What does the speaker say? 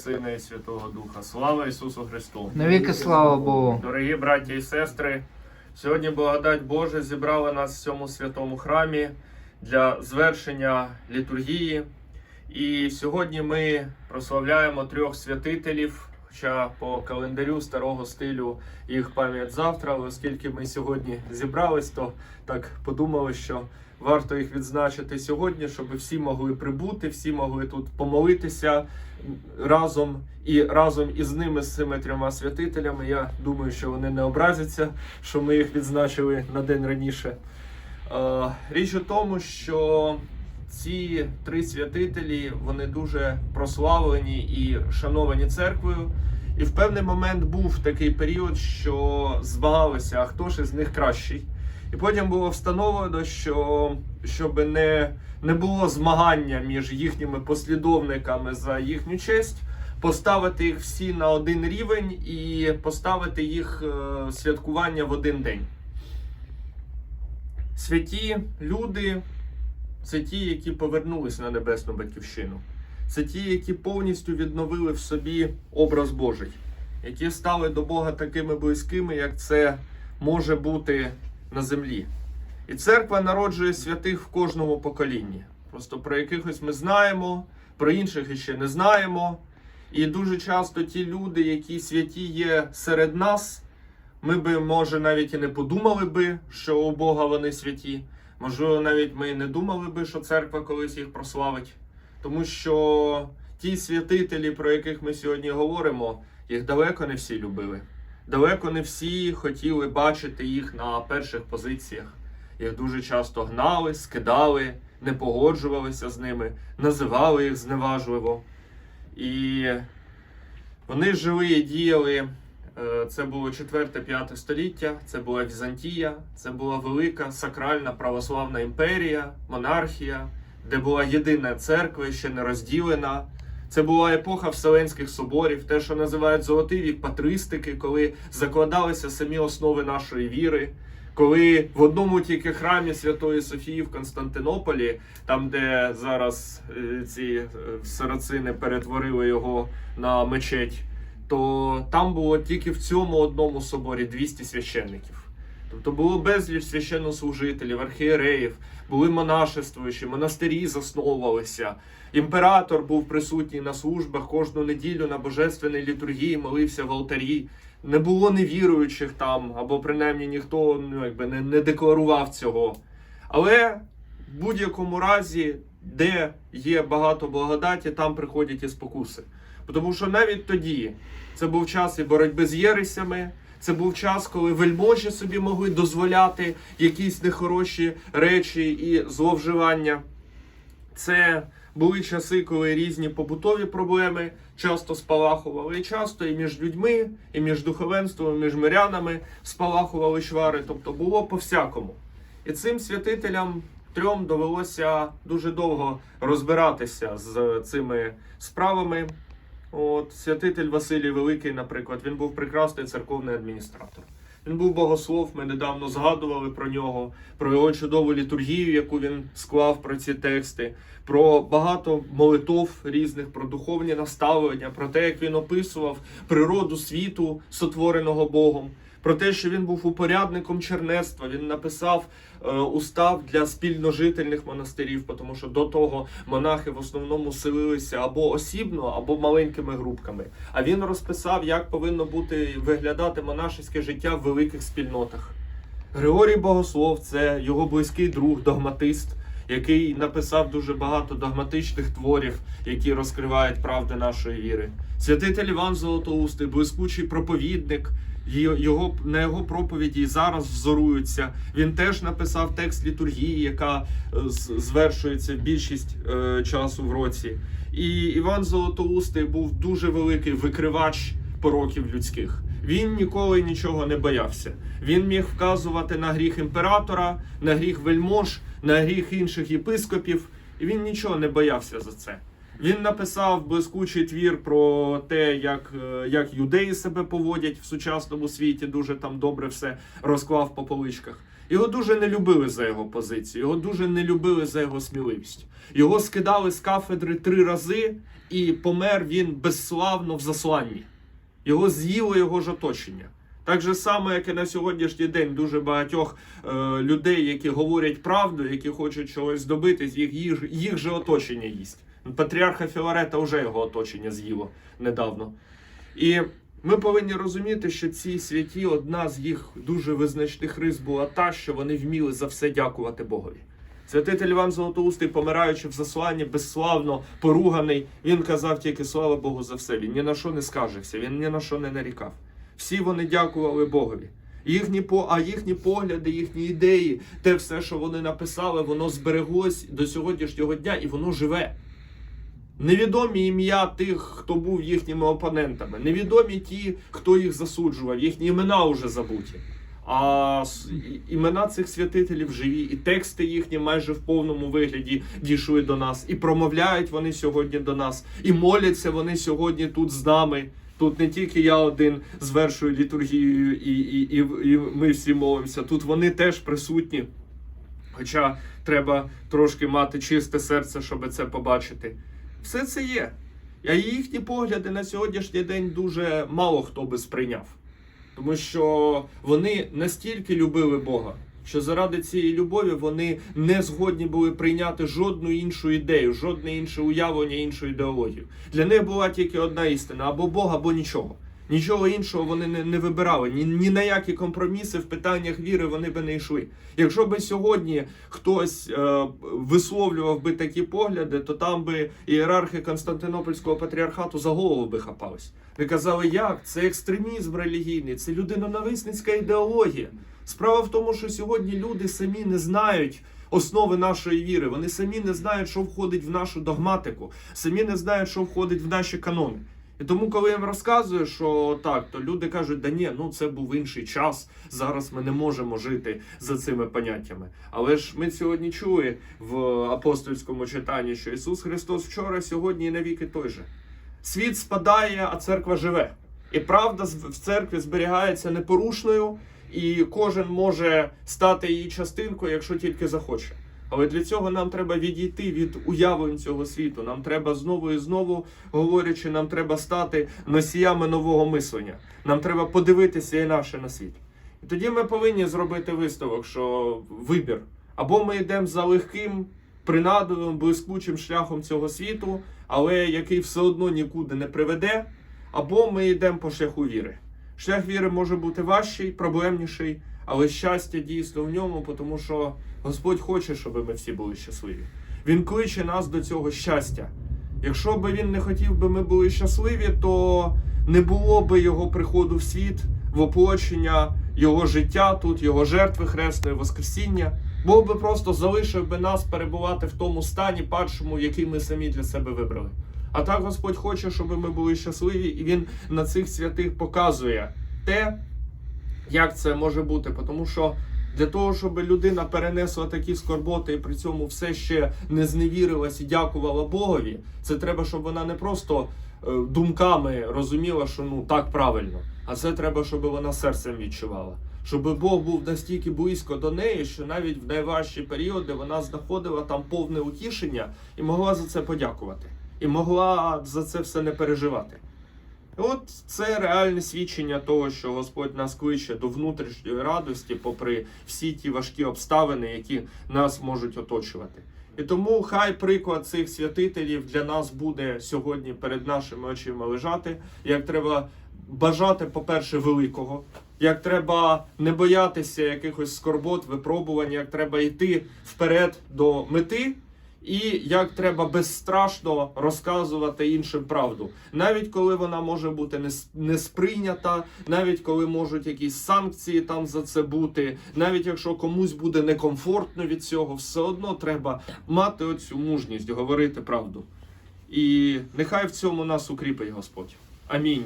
Сина і Святого Духа. Слава Ісусу Христу! Навіки слава Богу. Дорогі браті і сестри, сьогодні благодать Божа зібрала нас в цьому святому храмі для звершення літургії. І сьогодні ми прославляємо трьох святителів. Хоча по календарю старого стилю їх пам'ять завтра, але оскільки ми сьогодні зібрались, то так подумали, що варто їх відзначити сьогодні, щоб всі могли прибути, всі могли тут помолитися разом і разом із ними, з цими трьома святителями. Я думаю, що вони не образяться, що ми їх відзначили на день раніше. Річ у тому, що ці три святителі вони дуже прославлені і шановані церквою. І в певний момент був такий період, що змагалися, а хто ж із них кращий. І потім було встановлено, що щоб не, не було змагання між їхніми послідовниками за їхню честь, поставити їх всі на один рівень і поставити їх е, святкування в один день. Святі люди це ті, які повернулись на небесну батьківщину. Це ті, які повністю відновили в собі образ Божий, які стали до Бога такими близькими, як це може бути на землі. І церква народжує святих в кожному поколінні. Просто про якихось ми знаємо, про інших іще не знаємо. І дуже часто ті люди, які святі є серед нас, ми би, може, навіть і не подумали би, що у Бога вони святі. Можливо, навіть ми не думали би, що церква колись їх прославить. Тому що ті святителі, про яких ми сьогодні говоримо, їх далеко не всі любили. Далеко не всі хотіли бачити їх на перших позиціях. Їх дуже часто гнали, скидали, не погоджувалися з ними, називали їх зневажливо. І вони жили і діяли. е, Це було 4-5 століття, це була Візантія, це була велика сакральна православна імперія, монархія, де була єдина церква, ще не розділена. Це була епоха Вселенських соборів, те, що називають золотий вік патристики, коли закладалися самі основи нашої віри. Коли в одному тільки храмі Святої Софії в Константинополі, там де зараз е, ці е, сарацини перетворили його на мечеть, то там було тільки в цьому одному соборі 200 священників. Тобто було безліч священнослужителів, архієреїв, були монашествуючі, монастирі засновувалися. Імператор був присутній на службах кожну неділю на божественній літургії, молився в алтарі. Не було невіруючих там, або принаймні ніхто ну, якби не, не декларував цього. Але в будь-якому разі, де є багато благодаті, там приходять і спокуси. Тому що навіть тоді це був час і боротьби з єресями. Це був час, коли вельможі собі могли дозволяти якісь нехороші речі і зловживання. Це були часи, коли різні побутові проблеми часто спалахували. І часто і між людьми, і між духовенством, і між мирянами спалахували чвари. Тобто було по-всякому. І цим святителям трьом довелося дуже довго розбиратися з цими справами. От святитель Василій Великий, наприклад, він був прекрасний церковний адміністратор. Він був богослов. Ми недавно згадували про нього, про його чудову літургію, яку він склав про ці тексти, про багато молитов різних, про духовні наставлення, про те, як він описував природу світу, сотвореного Богом. Про те, що він був упорядником чернецтва, він написав е, устав для спільножительних монастирів, тому що до того монахи в основному селилися або осібно, або маленькими групками. А він розписав, як повинно бути виглядати монашеське життя в великих спільнотах. Григорій Богослов це його близький друг, догматист, який написав дуже багато догматичних творів, які розкривають правди нашої віри. Святитель Іван Золотоустий, блискучий проповідник. Його на його проповіді зараз взоруються. Він теж написав текст літургії, яка е, звершується більшість е, часу в році. І Іван Золотоустий був дуже великий викривач пороків людських. Він ніколи нічого не боявся. Він міг вказувати на гріх імператора, на гріх вельмож, на гріх інших єпископів, і він нічого не боявся за це. Він написав блискучий твір про те, як, е, як юдеї себе поводять в сучасному світі, дуже там добре все розклав по поличках. Його дуже не любили за його позицію, його дуже не любили за його сміливість. Його скидали з кафедри три рази, і помер він безславно в засланні. Його з'їло його ж оточення. Так же само, як і на сьогоднішній день дуже багатьох е, людей, які говорять правду, які хочуть чогось добитись, їх, їх, їх же оточення їсть. Патріарха Філарета вже його оточення з'їло недавно. І ми повинні розуміти, що ці святі, одна з їх дуже визначних рис була та, що вони вміли за все дякувати Богові. Святитель Іван Золотоустий, помираючи в засланні, безславно поруганий, він казав тільки слава Богу за все. Він ні на що не скаржився, він ні на що не нарікав. Всі вони дякували Богові. Їхні а їхні погляди, їхні ідеї, те все, що вони написали, воно збереглось до сьогоднішнього дня і воно живе. Невідомі ім'я тих, хто був їхніми опонентами, невідомі ті, хто їх засуджував, їхні імена вже забуті. А імена цих святителів живі, і тексти їхні майже в повному вигляді дійшли до нас, і промовляють вони сьогодні до нас, і моляться вони сьогодні тут з нами. Тут не тільки я один звершую літургію, і, і, і, і ми всі молимося. Тут вони теж присутні. Хоча треба трошки мати чисте серце, щоб це побачити. Все це є. А їхні погляди на сьогоднішній день дуже мало хто би сприйняв. Тому що вони настільки любили Бога, що заради цієї любові вони не згодні були прийняти жодну іншу ідею, жодне інше уявлення, іншу ідеологію. Для них була тільки одна істина: або Бог, або нічого. Нічого іншого вони не, не вибирали. Ні, ні на які компроміси в питаннях віри вони би не йшли. Якщо би сьогодні хтось е, висловлював би такі погляди, то там би ієрархи Константинопольського патріархату за голову би хапались. Ви казали, як це екстремізм релігійний, це людинонависницька ідеологія. Справа в тому, що сьогодні люди самі не знають. Основи нашої віри, вони самі не знають, що входить в нашу догматику, самі не знають, що входить в наші канони. І тому, коли я їм розказую, що так, то люди кажуть, да ні, ну це був інший час. Зараз ми не можемо жити за цими поняттями. Але ж ми сьогодні чули в апостольському читанні, що Ісус Христос вчора, сьогодні і навіки той же. Світ спадає, а церква живе. І правда в церкві зберігається непорушною, і кожен може стати її частинкою, якщо тільки захоче. Але для цього нам треба відійти від уявлень цього світу. Нам треба знову і знову говорячи, нам треба стати носіями нового мислення. Нам треба подивитися інакше на світ. І тоді ми повинні зробити висновок, що вибір. Або ми йдемо за легким, принадливим, блискучим шляхом цього світу, але який все одно нікуди не приведе, або ми йдемо по шляху віри. Шлях віри може бути важчий, проблемніший, але щастя дійсно в ньому, тому що Господь хоче, щоб ми всі були щасливі. Він кличе нас до цього щастя. Якщо би він не хотів би ми були щасливі, то не було би його приходу в світ, воплочення, його життя тут, його жертви хресної, Воскресіння. Бог би просто залишив би нас перебувати в тому стані падшому, який ми самі для себе вибрали. А так Господь хоче, щоб ми були щасливі, і Він на цих святих показує те, як це може бути. Тому що для того, щоб людина перенесла такі скорботи і при цьому все ще не зневірилась і дякувала Богові, це треба, щоб вона не просто е, думками розуміла, що ну так правильно, а це треба, щоб вона серцем відчувала. Щоб Бог був настільки близько до неї, що навіть в найважчі періоди вона знаходила там повне утішення і могла за це подякувати, і могла за це все не переживати. От це реальне свідчення того, що Господь нас кличе до внутрішньої радості, попри всі ті важкі обставини, які нас можуть оточувати. І тому хай приклад цих святителів для нас буде сьогодні перед нашими очима лежати. Як треба бажати, по-перше, великого, як треба не боятися якихось скорбот, випробувань, як треба йти вперед до мети. І як треба безстрашно розказувати іншим правду, навіть коли вона може бути не, сприйнята, навіть коли можуть якісь санкції там за це бути, навіть якщо комусь буде некомфортно від цього, все одно треба мати оцю мужність говорити правду. І нехай в цьому нас укріпить Господь. Амінь.